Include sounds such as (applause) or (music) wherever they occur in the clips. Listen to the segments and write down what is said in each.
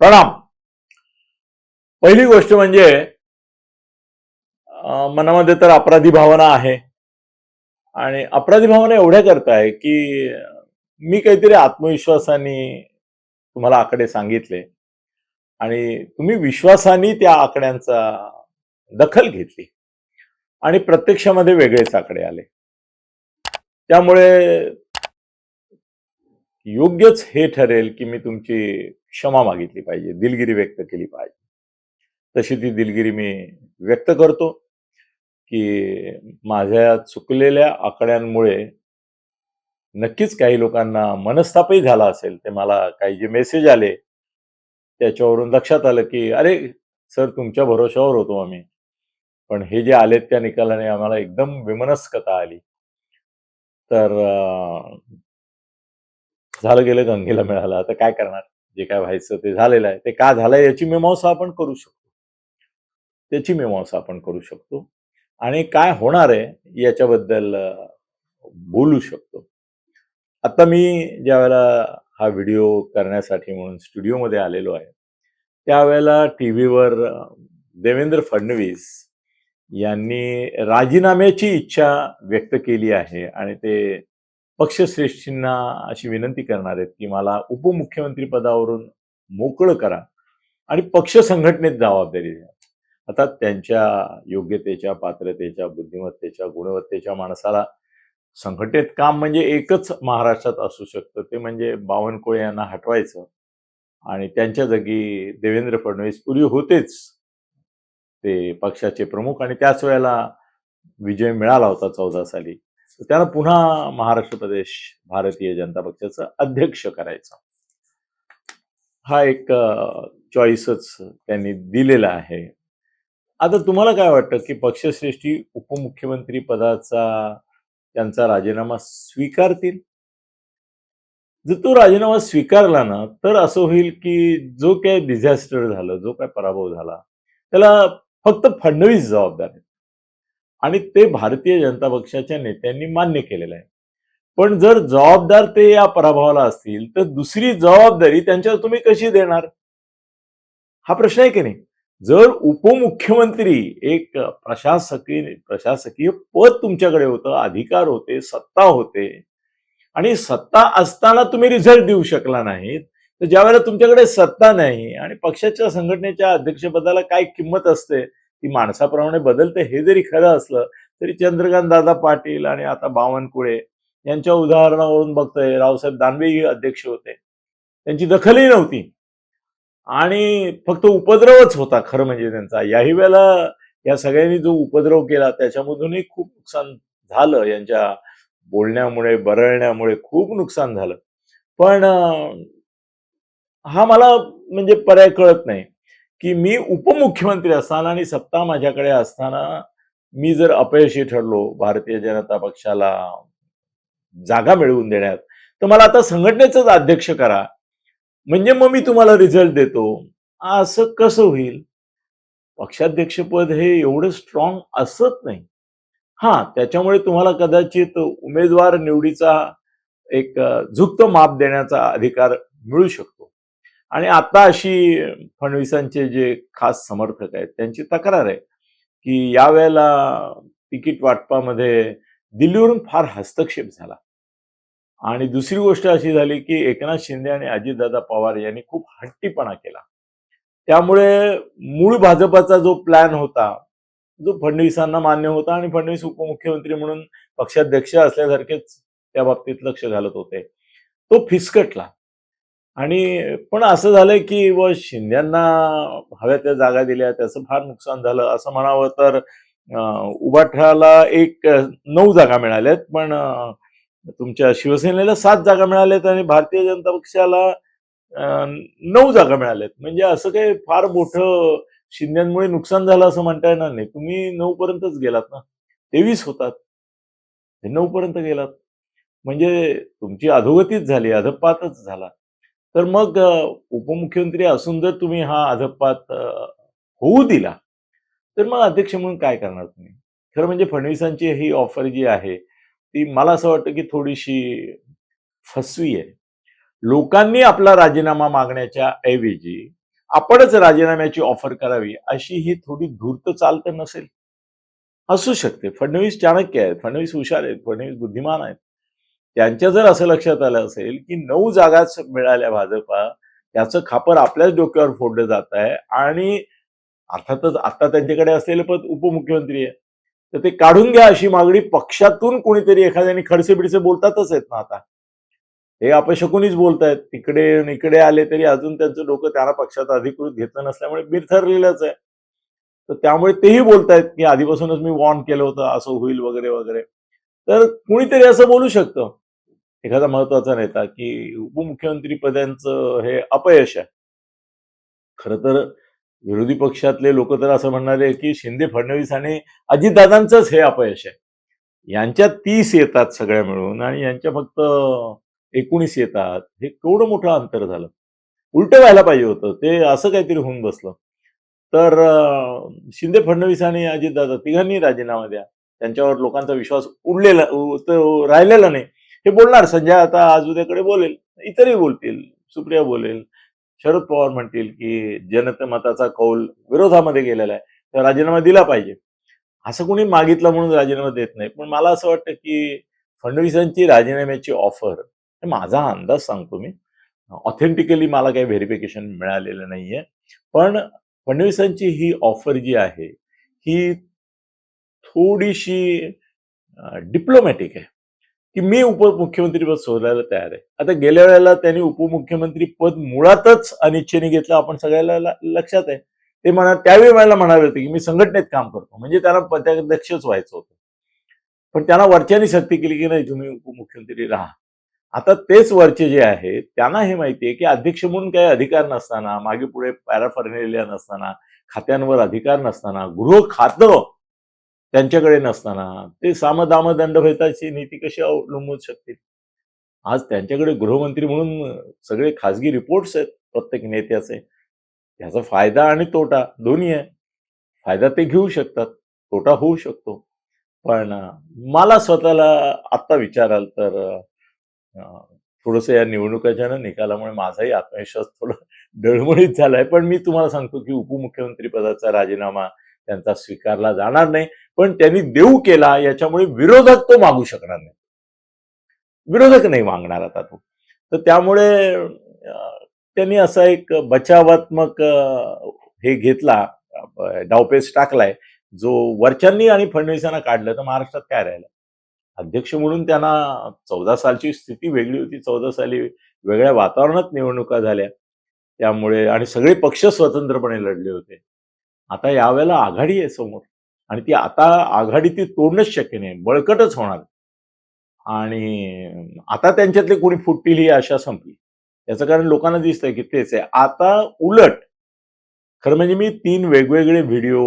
प्रणाम. पहिली गोष्ट म्हणजे मनामध्ये तर अपराधी भावना आहे. आणि अपराधी भावना एवढ्या करताय की मी काहीतरी आत्मविश्वासाने तुम्हाला आकडे सांगितले. आणि तुम्ही विश्वासाने त्या आकड्यांचा दखल घेतली. आणि प्रत्यक्षामध्ये वेगळेच आकडे आले. त्यामुळे योग्यच हे ठरेल की मी तुमची क्षमा मागितली पाहिजे दिलगिरी व्यक्त केली पाहिजे. तशी ती दिलगिरी मी व्यक्त करतो की माझ्या चुकलेल्या आकड्यांमुळे नक्कीच काही लोकांना मनस्तापही झाला असेल ते मला काही जे मेसेज आले त्याच्यावरून लक्षात आलं की अरे सर तुमच्या भरोशावर होतो आम्ही. पण हे जे आलेत त्या निकालाने आम्हाला एकदम विमनस्कता आली. तर झालं गेलं गंगेला मिळालं. आता काय करणार? जे काय व्हायचं ते झालेलं आहे. ते का झालंय याची मीमांसा आपण करू शकतो. त्याची मीमांसा आपण करू शकतो. आणि काय होणार आहे याच्याबद्दल बोलू शकतो. आता मी ज्या वेळेला हा व्हिडिओ करण्यासाठी म्हणून स्टुडिओमध्ये आलेलो आहे त्यावेळेला टी व्हीवर देवेंद्र फडणवीस यांनी राजीनाम्याची इच्छा व्यक्त केली आहे. आणि ते पक्षश्रेष्ठींना अशी विनंती करणार आहेत की मला उपमुख्यमंत्री पदावरून मोकळं करा आणि पक्ष संघटनेत जबाबदारी द्या आता त्यांच्या योग्यतेच्या पात्रतेच्या बुद्धिमत्तेच्या गुणवत्तेच्या माणसाला संघटनेत काम म्हणजे एकच महाराष्ट्रात असू शकतं. ते म्हणजे बावनकुळे यांना हटवायचं आणि त्यांच्या जागी देवेंद्र फडणवीस पूर्वी होतेच. ते पक्षाचे प्रमुख आणि त्याच वेळेला विजय मिळाला होता चौदा साली. त्याला पुन्हा महाराष्ट्र प्रदेश भारतीय जनता पक्षाचं अध्यक्ष करायचं. हा एक चॉईसच त्यांनी दिलेला आहे. आता तुम्हाला काय वाटतं की पक्षश्रेष्ठी उपमुख्यमंत्री पदाचा त्यांचा राजीनामा स्वीकारतील? जर तो राजीनामा स्वीकारला ना तर असं होईल की जो काय डिझास्टर झालं जो काय पराभव झाला त्याला फक्त फडणवीस जबाबदार आहेत. आणि ते भारतीय जनता पक्षाच्या नेत्यांनी मान्य केलेलं आहे. पण जर जबाबदार ते या पराभवाला असतील तर दुसरी जबाबदारी त्यांच्यावर तुम्ही कशी देणार? हा प्रश्न आहे की नाही? जर उपमुख्यमंत्री एक प्रशासकीय प्रशासकीय पद तुमच्याकडे होतं अधिकार होते सत्ता होते आणि सत्ता असताना तुम्ही रिझल्ट देऊ शकला नाहीत तर ज्यावेळेला तुमच्याकडे सत्ता नाही आणि पक्षाच्या संघटनेच्या अध्यक्षपदाला काय किंमत असते ती माणसाप्रमाणे बदलते हे जरी खरं असलं तरी चंद्रकांत दादा पाटील आणि आता बावनकुळे यांच्या उदाहरणावरून बघतोय. रावसाहेब दानवेही अध्यक्ष होते. त्यांची दखलही नव्हती. आणि फक्त उपद्रवच होता खरं म्हणजे त्यांचा. याही वेळेला या सगळ्यांनी जो उपद्रव केला त्याच्यामधूनही खूप नुकसान झालं. यांच्या बोलण्यामुळे बरळण्यामुळे खूप नुकसान झालं. पण हा मला म्हणजे पर्याय कळत नाही. की मी उपमुख्यमंत्री असताना आणि सत्ता माझ्याकडे असताना मी जर अपयशी ठरलो भारतीय जनता पक्षाला जागा मिळवून देण्यात तर मला आता संघटनेचंच अध्यक्ष करा. म्हणजे मग मी तुम्हाला रिझल्ट देतो. असं कसं होईल? पक्षाध्यक्षपद हे एवढं स्ट्रॉंग असत नाही. हा त्याच्यामुळे तुम्हाला कदाचित उमेदवार निवडीचा एक झुक्त माप देण्याचा अधिकार मिळू शकतो. आणि आता अशी फडणवीसांचे जे खास समर्थक आहेत त्यांची तक्रार आहे की यावेळेला तिकीट वाटपामध्ये दिल्लीवरून फार हस्तक्षेप झाला. आणि दुसरी गोष्ट अशी झाली की एकनाथ शिंदे आणि अजितदादा पवार यांनी खूप हट्टीपणा केला. त्यामुळे मूळ भाजपाचा जो प्लॅन होता जो फडणवीसांना मान्य होता आणि फडणवीस उपमुख्यमंत्री म्हणून पक्षाध्यक्ष असल्यासारखेच त्या बाबतीत लक्ष घालत होते तो फिसकटला. आणि पण असं झालंय की व शिंद्यांना हव्या त्या जागा दिल्या त्याचं फार नुकसान झालं असं म्हणावं तर अं, उभाठ्याला एक नऊ जागा मिळाल्यात पण तुमच्या शिवसेनेला सात जागा मिळाल्यात आणि भारतीय जनता पक्षाला नऊ जागा मिळाल्यात. म्हणजे असं काही फार मोठं शिंद्यांमुळे नुकसान झालं असं म्हणता येणार नाही. तुम्ही नऊ पर्यंतच गेलात ना? तेवीस होतात. नऊ पर्यंत गेलात. म्हणजे तुमची अधोगतीच झाली अधपातच झाला. तर मग उपमुख्यमंत्री असून जर तुम्ही हा अधपात होऊ दिला तर मग अध्यक्ष म्हणून काय करणार तुम्ही? खरं म्हणजे फडणवीसांची ही ऑफर जी आहे ती मला असं वाटतं की थोडीशी फसवी आहे. लोकांनी आपला राजीनामा मागण्याच्या ऐवजी आपणच राजीनाम्याची ऑफर करावी अशी ही थोडी धूर्त चाल तर नसेल. असू शकते. फडणवीस चाणक्य आहेत. फडणवीस हुशार आहेत. फडणवीस बुद्धिमान आहेत. त्यांच्या जर असं लक्षात आलं असेल की नऊ जागाच मिळाल्या भाजपा त्याचं खापर आपल्याच डोक्यावर फोडलं जात आहे आणि अर्थातच आता त्यांच्याकडे असलेलं पद उपमुख्यमंत्री आहे तर ते काढून घ्या अशी मागणी पक्षातून कोणीतरी एखाद्याने खडसे बिडसे बोलतातच आहेत ना आता. हे अपशकुनीच बोलतायत. तिकडे आणि इकडे आले तरी अजून त्यांचं डोकं त्यांना पक्षात अधिकृत घेतलं नसल्यामुळे बिरथरलेलंच आहे. तर त्यामुळे तेही बोलतायत की आधीपासूनच मी वॉर्न केलं होतं असं होईल वगैरे वगैरे. तर कुणीतरी असं बोलू शकतं. एखादा महत्त्वाचा नेता की उपमुख्यमंत्री पदांचं हे अपयश आहे. खर तर विरोधी पक्षातले लोक तर असं म्हणणारे की शिंदे फडणवीस आणि अजितदादांचंच हे अपयश आहे. यांच्या तीस येतात सगळ्या मिळून आणि यांच्या फक्त एकोणीस येतात. हे केवढं मोठं अंतर झालं? उलट व्हायला पाहिजे होतं. ते असं काहीतरी होऊन बसलं. तर शिंदे फडणवीस आणि अजितदादा तिघांनी राजीनामा द्या. त्यांच्यावर लोकांचा विश्वास उडलेला राहिलेला नाही. हे बोलणार संजय आता आज उद्याकडे बोलेल इतरही बोलतील सुप्रिया बोलेल शरद पवार म्हणतील की जनमताचा कौल विरोधामध्ये गेलेला आहे तर राजीनामा दिला पाहिजे. असं कोणी मागितलं म्हणून राजीनामा देत नाही पण मला असं वाटतं की फडणवीसांची राजीनाम्याची ऑफर माझा अंदाज सांगतो मी ऑथेंटिकली मला काही व्हेरिफिकेशन मिळालेलं नाहीये. पण फडणवीसांची ही ऑफर जी आहे ही थोडीशी डिप्लोमॅटिक आहे. की मी उपमुख्यमंत्री पद सोडायला तयार आहे. आता गेल्या वेळेला त्यांनी उपमुख्यमंत्री पद मुळातच अनिच्छेने घेतलं आपण सगळ्याला लक्षात आहे. ते म्हणा त्यावेळी मला म्हणाले होते की मी संघटनेत काम करतो. म्हणजे त्यांना पदाध्यक्षच व्हायचं होतं. पण त्यांना वरच्यानी सक्ती केली की नाही तुम्ही उपमुख्यमंत्री राहा. आता तेच वरचे जे आहे त्यांना हे माहिती आहे की अध्यक्ष म्हणून काही अधिकार नसताना मागे पुढे पॅराफर्नेलिया नसताना खात्यांवर अधिकार नसताना गृह खातं त्यांच्याकडे नसताना. ते सामदाम दंडभेदाची नीती कशी अवलंबू शकतील? आज त्यांच्याकडे गृहमंत्री म्हणून सगळे खासगी रिपोर्ट्स आहेत प्रत्येक नेत्याचे. त्याचा फायदा आणि तोटा दोन्ही आहे. फायदा ते घेऊ शकतात तोटा होऊ शकतो. पण मला स्वतःला आत्ता विचाराल तर थोडस थोडंसं या निवडणुकाच्या ना निकालामुळे माझाही आत्मविश्वास थोडा (laughs) डळमळीत झालाय. पण मी तुम्हाला सांगतो की उपमुख्यमंत्री पदाचा राजीनामा त्यांचा स्वीकारला जाणार नाही. पण त्यांनी देऊ केला याच्यामुळे विरोधक तो मागू शकणार नाही. विरोधक नाही मागणार आता तो. तर त्यामुळे त्यांनी असा एक बचावात्मक हे घेतला डावपेस डावपेच टाकलाय. जो वरच्यांनी आणि फडणवीसांना काढलं तर महाराष्ट्रात काय राहिलं? अध्यक्ष म्हणून त्यांना चौदा सालची स्थिती वेगळी होती. चौदा साली वेगळ्या वातावरणात निवडणुका झाल्या. त्यामुळे आणि सगळे पक्ष स्वतंत्रपणे लढले होते. आता यावेळेला आघाडी आहे समोर. आणि ती आता आघाडी ती तोडणंच शक्य नाही बळकटच होणार. आणि आता त्यांच्यातले कोणी फुटतील ही आशा संपली. याचं कारण लोकांना दिसतंय की तेच आहे. आता उलट खरं म्हणजे मी तीन वेगवेगळे व्हिडिओ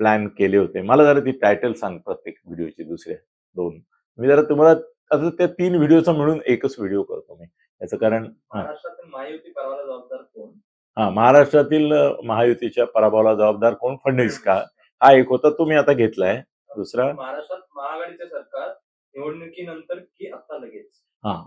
प्लॅन केले होते. मला जरा ती टायटल सांग प्रत्येक व्हिडिओची दुसऱ्या दोन. मी जरा तुम्हाला आता त्या तीन व्हिडिओचा मिळून एकच व्हिडिओ करतो मी. याचं कारण हा. महाराष्ट्रातील महायुती परवाला जबाबदार कोण? हा महाराष्ट्रातील महायुतीच्या पराभवाला जबाबदार कोण? फडणवीस का? हा एक होता तो मी आता घेतलाय. दुसरा? महाराष्ट्रात महाआघाडीचे सरकार निवडणुकीनंतर की आता लगेच? हा.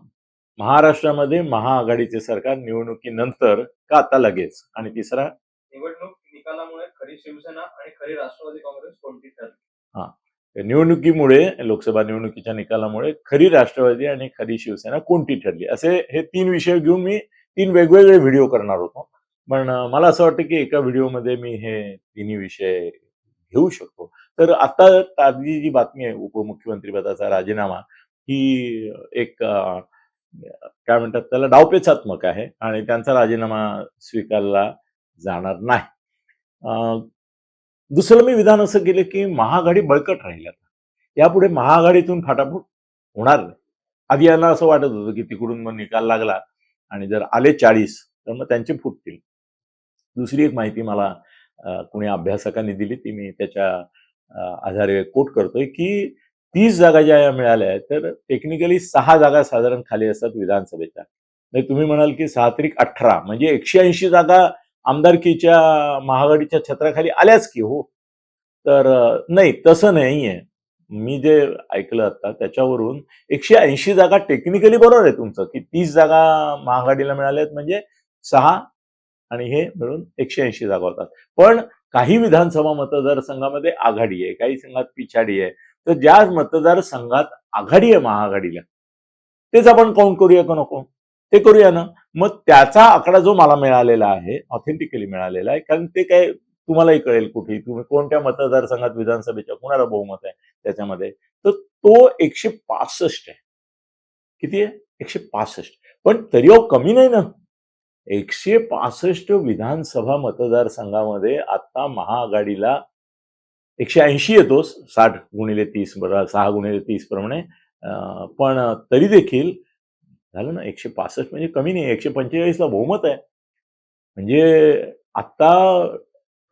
महाराष्ट्रामध्ये महाआघाडीचे सरकार निवडणुकीनंतर का आता लगेच? आणि तिसरा? निवडणूक निकालामुळे खरी शिवसेना आणि खरी राष्ट्रवादी काँग्रेस कोणती ठरली? निवडणुकीमुळे लोकसभा निवडणुकीच्या निकालामुळे खरी राष्ट्रवादी आणि खरी शिवसेना कोणती ठरली? असे हे तीन विषय घेऊन मी तीन वेगवेगळे व्हिडिओ करणार होतो. पण मला असं वाटतं की एका व्हिडिओमध्ये मी हे तिन्ही विषय घेऊ शकतो. तर आता ताजी जी बातमी आहे उपमुख्यमंत्री पदाचा राजीनामा ही एक काय म्हणतात त्याला डावपेचात्मक आहे आणि त्यांचा राजीनामा स्वीकारला जाणार नाही. दुसरं मी विधान असं केलं की महाआघाडी बळकट राहील आता. यापुढे महाआघाडीतून फाटाफूट होणार नाही. आधी यांना असं वाटत होतं की तिकडून मग निकाल लागला आणि जर आले चाळीस तर मग त्यांचे फुटतील. दुसरी एक माहिती मला कुणी अभ्यासकांनी दिली ती मी त्याच्या आधारे कोट करतोय की तीस जागा ज्या या मिळाल्या आहेत तर टेक्निकली सहा जागा साधारण खाली असतात विधानसभेच्या. म्हणजे तुम्ही म्हणाल की सहा त्रिक अठरा म्हणजे एकशे ऐंशी जागा आमदारकीच्या महाआघाडीच्या छत्राखाली आल्याच की हो. तर नाही तसं नाहीये. मी जे ऐकलं आता त्याच्यावरून एकशे ऐंशी जागा टेक्निकली बरोबर आहे तुमचं की तीस जागा महाआघाडीला मिळाल्यात म्हणजे सहा आणि हे मिळून एकशे ऐंशी जागा होतात पण काही विधानसभा मतदारसंघामध्ये आघाडी आहे काही संघात पिछाडी आहे. तर ज्या मतदारसंघात आघाडी आहे महाआघाडीला तेच आपण काउंट करूया का नको? ते करूया ना. मग त्याचा आकडा जो मला मिळालेला आहे ऑथेंटिकली मिळालेला आहे कारण ते काय तुम्हालाही कळेल कुठे तुम्ही कोणत्या मतदारसंघात विधानसभेच्या कुणाला बहुमत आहे त्याच्यामध्ये. तर तो एकशे पासष्ट आहे. किती आहे? एकशे पासष्ट. पण तरी अहो कमी नाही ना. एकशे पासष्ट विधानसभा मतदारसंघामध्ये आता महाआघाडीला एकशे ऐंशी येतो साठ गुणिले तीस सहा गुणिले तीस प्रमाणे. पण तरी देखील झालं ना एकशे पासष्ट म्हणजे कमी नाही एकशे पंचेचाळीसला बहुमत आहे. म्हणजे आता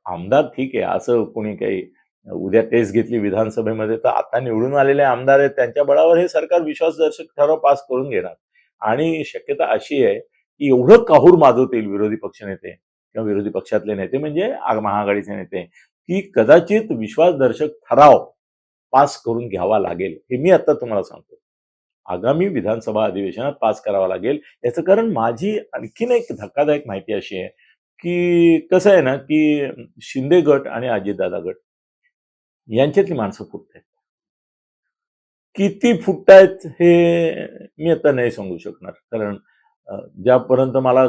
आमदार ठीक आहे असं कोणी काही उद्या टेस्ट घेतली विधानसभेमध्ये तर आता निवडून आलेले आमदार आहेत त्यांच्या बळावर हे सरकार विश्वासदर्शक ठराव पास करून घेणार. आणि शक्यता अशी आहे एवढं काहूर माजवतील विरोधी पक्षनेते किंवा विरोधी पक्षातले नेते म्हणजे महाआघाडीचे नेते की कदाचित विश्वासदर्शक ठराव पास करून घ्यावा लागेल हे मी आता तुम्हाला सांगतो. आगामी विधानसभा अधिवेशनात पास करावा लागेल याचं कारण माझी आणखीन एक धक्कादायक माहिती अशी आहे की कसं आहे ना की शिंदे गट आणि अजितदादा गट यांच्यातली माणसं फुटत आहेत. किती फुटतायत हे मी आता नाही सांगू शकणार कारण ज्यापर्यंत मला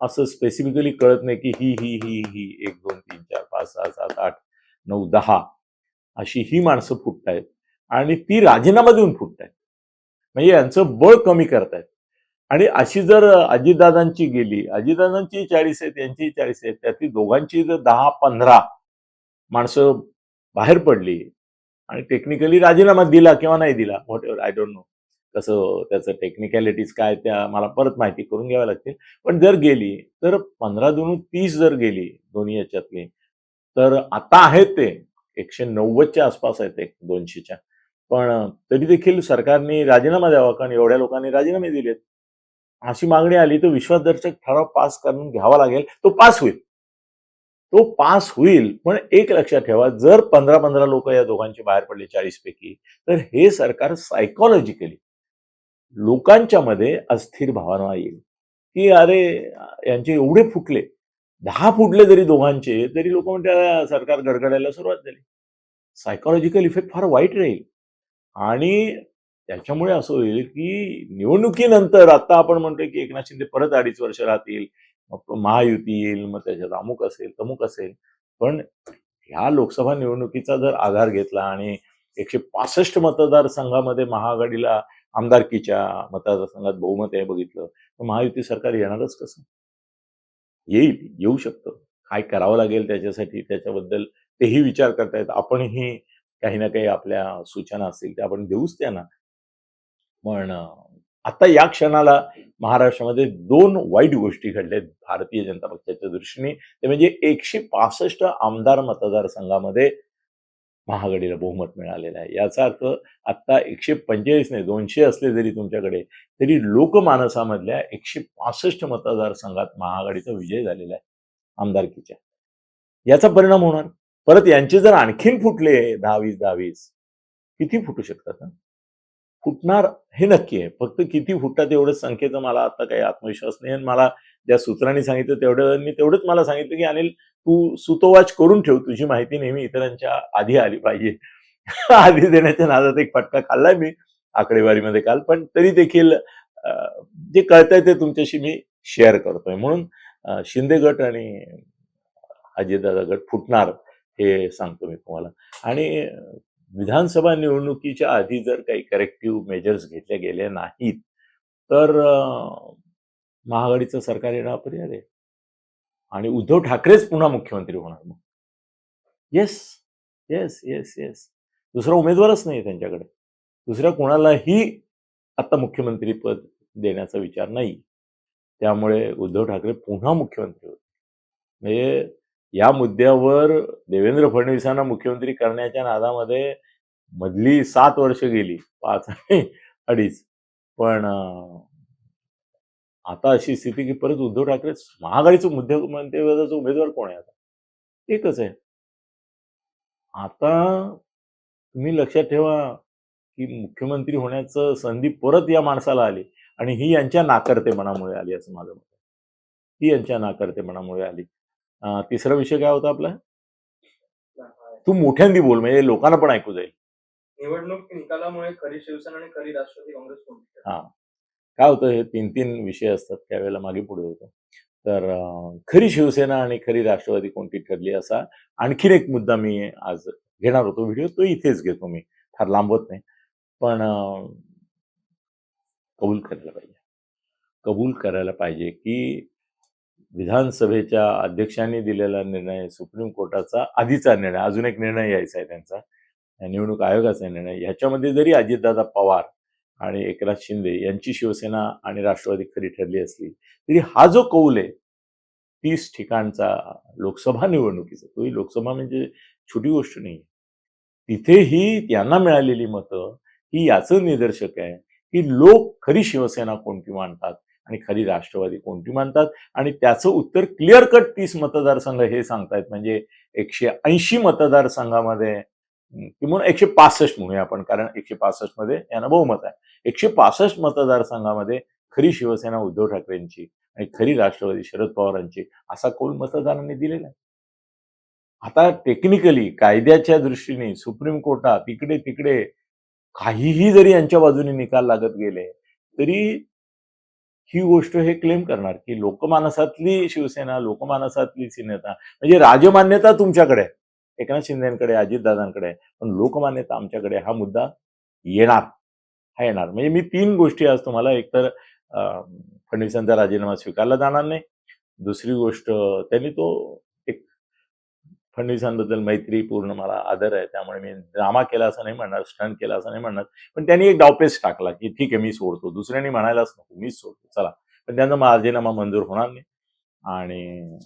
असं स्पेसिफिकली कळत नाही की ही ही ही ही एक दोन तीन चार पाच सहा सात आठ नऊ दहा अशी ही माणसं फुटतायत आणि ती राजीनामा देऊन फुटतायत. म्हणजे यांचं बळ कमी करतायत. आणि अशी जर अजितदादांची गेली अजितदादांची चाळीस आहेत यांची चाळीस आहेत त्यातली दोघांची जर दहा पंधरा माणसं बाहेर पडली आणि टेक्निकली राजीनामा दिला किंवा नाही दिला whatever I don't know कसं त्याचं टेक्निकॅलिटीज काय त्या मला परत माहिती करून घ्याव्या लागतील. पण जर गेली तर पंधरा दोन तीस जर गेली दोन्ही याच्यातली तर आता आहेत ते. एकशे नव्वदच्या आसपास आहेत एक दोनशेच्या. पण तरी देखील सरकारने राजीनामा द्यावा कारण एवढ्या लोकांनी राजीनामे दिलेत. अशी मागणी आली तर विश्वासदर्शक ठराव पास करून घ्यावा लागेल. तो पास होईल. तो पास होईल पण एक लक्षात ठेवा जर पंधरा पंधरा लोक या दोघांचे बाहेर पडले चाळीस पैकी तर हे सरकार सायकोलॉजिकली लोकांच्या मध्ये अस्थिर भावना येईल. की अरे यांचे एवढे फुटले दहा फुटले जरी दोघांचे तरी लोक म्हणतात सरकार गडगडायला सुरुवात झाली. सायकोलॉजिकल इफेक्ट फार वाईट राहील. आणि त्याच्यामुळे असं होईल की निवडणुकीनंतर आता आपण म्हणतोय की एकनाथ शिंदे परत अडीच वर्ष राहतील मग महायुती येईल मग त्याच्यात अमुक असेल तमुक असेल. पण ह्या लोकसभा निवडणुकीचा जर आधार घेतला आणि एकशे पासष्ट मतदारसंघामध्ये महाआघाडीला आमदारकीच्या मतदारसंघात बहुमत आहे बघितलं. तर महायुती सरकार येणारच कसं? येईल येऊ शकतं. काय करावं लागेल त्याच्यासाठी त्याच्याबद्दल तेही विचार करतायत. आपणही काही ना काही आपल्या सूचना असतील त्या आपण देऊच त्यांना. पण आता या क्षणाला महाराष्ट्रामध्ये दोन वाईट गोष्टी घडल्यात भारतीय जनता पक्षाच्या दृष्टीने. ते म्हणजे एकशे पासष्ट आमदार मतदारसंघामध्ये महागडीला बहुमत मिळालेलं आहे. याचा अर्थ आता एकशे पंचेचाळीस नाही दोनशे असले जरी तुमच्याकडे तरी लोकमानसामधल्या एकशे पासष्ट मतदारसंघात महाआघाडीचा विजय झालेला आहे आमदारकीच्या. याचा परिणाम होणार. परत यांचे जर आणखीन फुटले दहावीस दहावीस किती फुटू शकतात फुटणार हे नक्की आहे. फक्त किती फुटतात एवढं संख्येचं मला आता काही आत्मविश्वास नाही आणि मला ज्या सूत्रांनी सांगितलं तेवढं मी तेवढंच मला सांगितलं की अनिल तू सुतोवाच करून ठेव तुझी माहिती नेहमी इतरांच्या आधी आली पाहिजे. (laughs) आधी देण्याच्या नादात एक फटका खाल्लाय मी आकडेवारीमध्ये काल पण तरी देखील जे कळतंय ते तुमच्याशी मी शेअर करतोय. म्हणून शिंदे गट आणि अजितदादा गट फुटणार हे सांगतो मी तुम्हाला. आणि विधानसभा निवडणुकीच्या आधी जर काही करेक्टिव्ह मेजर्स घेतल्या गेले नाहीत तर महाआघाडीचं सरकार येणं अपरिहार्य आहे. आणि उद्धव ठाकरेच पुन्हा मुख्यमंत्री होणार मग. येस येस येस येस दुसरा उमेदवारच नाही त्यांच्याकडे. दुसऱ्या कोणालाही आता मुख्यमंत्री पद देण्याचा विचार नाही. त्यामुळे उद्धव ठाकरे पुन्हा मुख्यमंत्री होते म्हणजे या मुद्द्यावर देवेंद्र फडणवीसांना मुख्यमंत्री करण्याच्या नादामध्ये मधली सात वर्ष गेली पाच आणि अडीच. पण आता अशी स्थिती की परत उद्धव ठाकरे महाआघाडीचं मुख्यमंत्रीपदाचा उमेदवार कोण आहे आता? एकच आहे. आता तुम्ही लक्षात ठेवा की मुख्यमंत्री होण्याचं संधी परत या माणसाला आली आणि ही यांच्या नाकर्तेपणामुळे आली असं माझं मत. ती यांच्या नाकर्तेपणामुळे आली. तिसरा विषय काय होता आपला? तू मोठ्यांदी बोल म्हणजे लोकांना पण ऐकू जाईल. निवडणूक निकालामुळे खरी शिवसेना आणि खरी राष्ट्रवादी काँग्रेस? हा. काय होतं हे तीन तीन विषय असतात त्यावेळेला मागे पुढे होतं. तर खरी शिवसेना आणि खरी राष्ट्रवादी कोणती ठरली असा आणखीन एक मुद्दा मी आज घेणार होतो व्हिडिओ. तो इथेच घेतो मी. फार लांबवत नाही. पण कबूल करायला पाहिजे. कबूल करायला पाहिजे की विधानसभेच्या अध्यक्षांनी दिलेला निर्णय सुप्रीम कोर्टाचा आधीचा निर्णय अजून एक निर्णय यायचा आहे त्यांचा. निवडणूक आयोगाचा निर्णय. ह्याच्यामध्ये जरी अजितदादा पवार आणि एकनाथ शिंदे यांची शिवसेना आणि राष्ट्रवादी खरी ठरली असली तरी हा जो कौल आहे तीस ठिकाणचा लोकसभा निवडणुकीचा तोही लोकसभा म्हणजे छोटी गोष्ट नाही. तिथेही त्यांना मिळालेली मतं ही याचं निदर्शक आहे की लोक खरी शिवसेना कोणती मानतात आणि खरी राष्ट्रवादी कोणती मानतात आणि त्याचं उत्तर क्लिअर कट तीस मतदारसंघ हे सांगतायत. म्हणजे एकशे ऐंशी मतदारसंघामध्ये हं, किंवा एकशे पासष्ट म्हणूया आपण कारण एकशे पासष्टमध्ये यांना बहुमत आहे. एकशे पासष्ट मतदारसंघामध्ये खरी शिवसेना उद्धव ठाकरेंची आणि खरी राष्ट्रवादी शरद पवारांची असा कौल मतदारांनी दिलेला आहे? आता टेक्निकली कायद्याच्या दृष्टीने सुप्रीम कोर्टात इकडे तिकडे काहीही जरी यांच्या बाजूने निकाल लागत गेले तरी ही गोष्ट हे क्लेम करणार की लोकमानसातली शिवसेना लोकमानसातली सिनेता म्हणजे राजमान्यता तुमच्याकडे आहे. एकनाथ शिंदेकडे अजितदादांकडे पण लोकमान्यता आमच्याकडे हा मुद्दा येणार हा येणार. म्हणजे मी तीन गोष्टी आज तुम्हाला एकतर अं, फडणवीसांचा राजीनामा स्वीकारला जाणार नाही. दुसरी गोष्ट त्यांनी तो एक फडणवीसांबद्दल मैत्रीपूर्ण मला आदर आहे. त्यामुळे मी ड्रामा केला असं नाही म्हणणार स्टंट केला असं नाही म्हणणार. पण त्यांनी एक डावपेच टाकला की ठीक आहे मी सोडतो. दुसऱ्यांनी म्हणायलाच नको मीच सोडतो. चला. पण त्यांचा राजीनामा मंजूर होणार नाही. आणि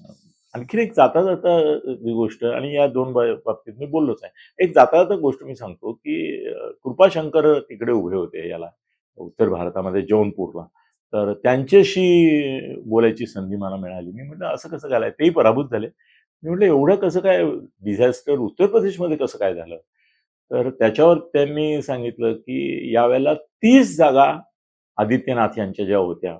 आणखीन एक जाता जाता गोष्ट आणि या दोन बाबतीत मी बोललोच आहे. एक जाता जाता गोष्ट मी सांगतो की कृपाशंकर तिकडे उभे होते याला उत्तर भारतामध्ये जौनपूरला. तर त्यांच्याशी बोलायची संधी मला मिळाली. मी म्हटलं असं कसं झालंय? तेही पराभूत झाले. मी म्हटलं एवढं कसं काय डिझास्टर उत्तर प्रदेशमध्ये कसं काय झालं? तर त्याच्यावर त्यांनी सांगितलं की यावेळेला तीस जागा आदित्यनाथ यांच्या ज्या होत्या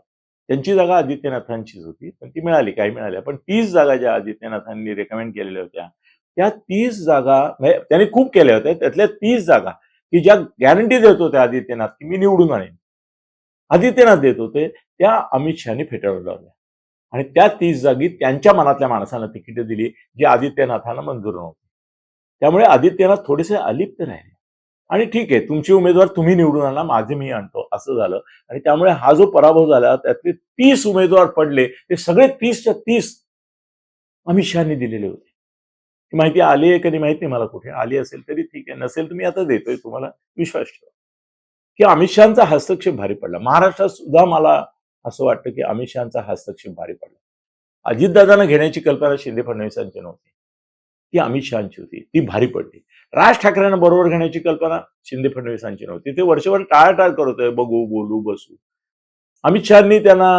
त्यांची जागा आदित्यनाथांचीच होती पण ती मिळाली काही मिळाल्या. पण तीस जागा ज्या आदित्यनाथांनी रेकमेंड केलेल्या होत्या त्या तीस जागा म्हणजे त्यांनी खूप केल्या होत्या. त्यातल्या तीस जागा की ज्या गॅरंटी देत होत्या आदित्यनाथ की मी निवडून आणेन. आदित्यनाथ देत होते त्या अमित शहानी फेटाळून लावल्या. आणि त्या तीस जागी त्यांच्या मनातल्या माणसांना तिकीटं दिली जी आदित्यनाथांना मंजूर नव्हती. त्यामुळे आदित्यनाथ थोडेसे अलिप्त राहिले. आणि ठीक आहे तुमचे उमेदवार तुम्ही निवडून आणा माझे मी आणतो असं झालं. आणि त्यामुळे हा जो पराभव झाला त्यातले तीस उमेदवार पडले ते सगळे तीसच्या तीस अमित शहानी दिलेले होते. ही माहिती आली आहे कधी माहिती मला कुठे. आली असेल तरी ठीक आहे नसेल तर मी आता देतोय तुम्हाला विश्वास ठेवा. की अमित शहाचा हस्तक्षेप भारी पडला. महाराष्ट्रात सुद्धा मला असं वाटतं की अमित शहाचा हस्तक्षेप भारी पडला. अजितदादांना घेण्याची कल्पना शिंदे फडणवीसांची नव्हती. ती अमित शहाची होती. ती भारी पडली. राज ठाकरेंना बरोबर घेण्याची कल्पना शिंदे फडणवीसांची नव्हती. ते वर्षभर टाळाटाळ करत आहे बघू बोलू बसू. अमित शहानी त्यांना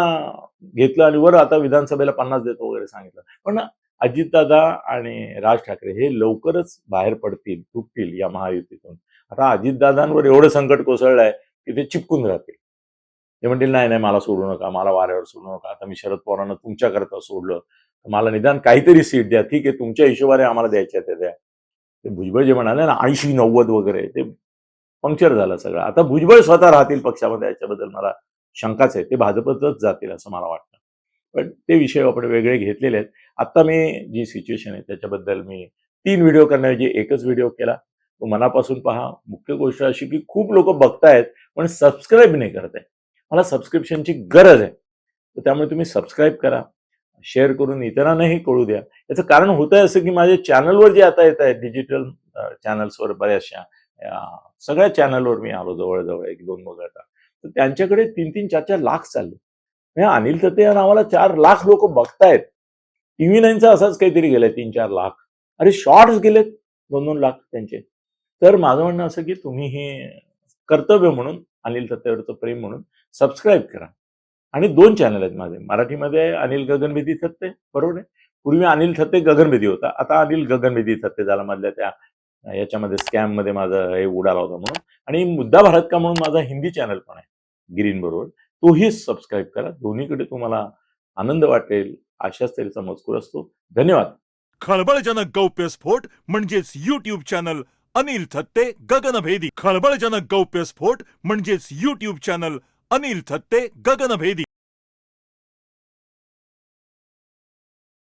घेतलं आणि वर आता विधानसभेला पन्नास देतो वगैरे सांगितलं. पण अजितदादा आणि राज ठाकरे हे लवकरच बाहेर पडतील तुटतील या महायुतीतून. आता अजितदादांवर एवढं संकट कोसळलं आहे की ते चिपकून राहतील. ते म्हणतील नाही नाही मला सोडू नका. मला वाऱ्यावर सोडू नका. आता मी शरद पवारांना तुमच्याकरता सोडलं. मला निदान काहीतरी सीट द्या. ठीक आहे तुमच्या हिशोबाने आम्हाला द्यायच्या त्या द्या ते भुजबळ जे म्हणाले ना ऐंशी नव्वद वगैरे ते पंक्चर झालं सगळं. आता भुजबळ स्वतः राहतील पक्षामध्ये याच्याबद्दल मला शंकाच आहे. ते भाजपतच जातील असं मला वाटतं. पण ते विषय आपण वेगळे घेतलेले आहेत. आता मी जी सिच्युएशन आहे त्याच्याबद्दल मी तीन व्हिडिओ करण्याऐवजी एकच व्हिडिओ केला. तो मनापासून पहा. मुख्य गोष्ट अशी की खूप लोक बघतायत पण सबस्क्राईब नाही करत आहे मला सबस्क्रिप्शनची गरज आहे. तर त्यामुळे तुम्ही सबस्क्राईब करा. शेअर करून इतरांनाही कळू द्या. याचं कारण होतं असं की माझ्या चॅनलवर जे आता येत आहेत डिजिटल चॅनल्सवर बऱ्याचशा सगळ्या चॅनलवर मी आलो जवळजवळ एक दोन वगळता. तर त्यांच्याकडे तीन तीन चार चार लाख चालले. म्हणजे अनिल तते या नावाला चार लाख लोक बघतायत. टीव्ही नाईनचा असाच काहीतरी गेलाय तीन चार लाख. अरे शॉर्ट्स गेलेत दोन दोन लाख त्यांचे. तर माझं म्हणणं असं की तुम्ही हे कर्तव्य म्हणून अनिल तत्तेवरचं प्रेम म्हणून सबस्क्राईब करा. आणि दोन चॅनल आहेत माझे. मराठीमध्ये अनिल गगनभेदी थत्ते बरोबर आहे? पूर्वी अनिल थत्ते गगनभेदी होता. आता अनिल गगनभेदी थत्ते झाला मधल्या त्या याच्यामध्ये स्कॅममध्ये माझं हे उडाला होता म्हणून. आणि मुद्दा भारत का म्हणून माझा हिंदी चॅनल पण आहे ग्रीन बरोबर. तोही सबस्क्राईब करा. दोन्हीकडे तुम्हाला आनंद वाटेल अशाच तऱ्हेचा मजकूर असतो. धन्यवाद. खळबळजनक गौप्यस्फोट म्हणजेच युट्यूब चॅनल अनिल थत्ते गगनभेदी. खळबळजनक गौप्यस्फोट म्हणजेच युट्यूब चॅनल अनिल थत्ते गगनभेदी.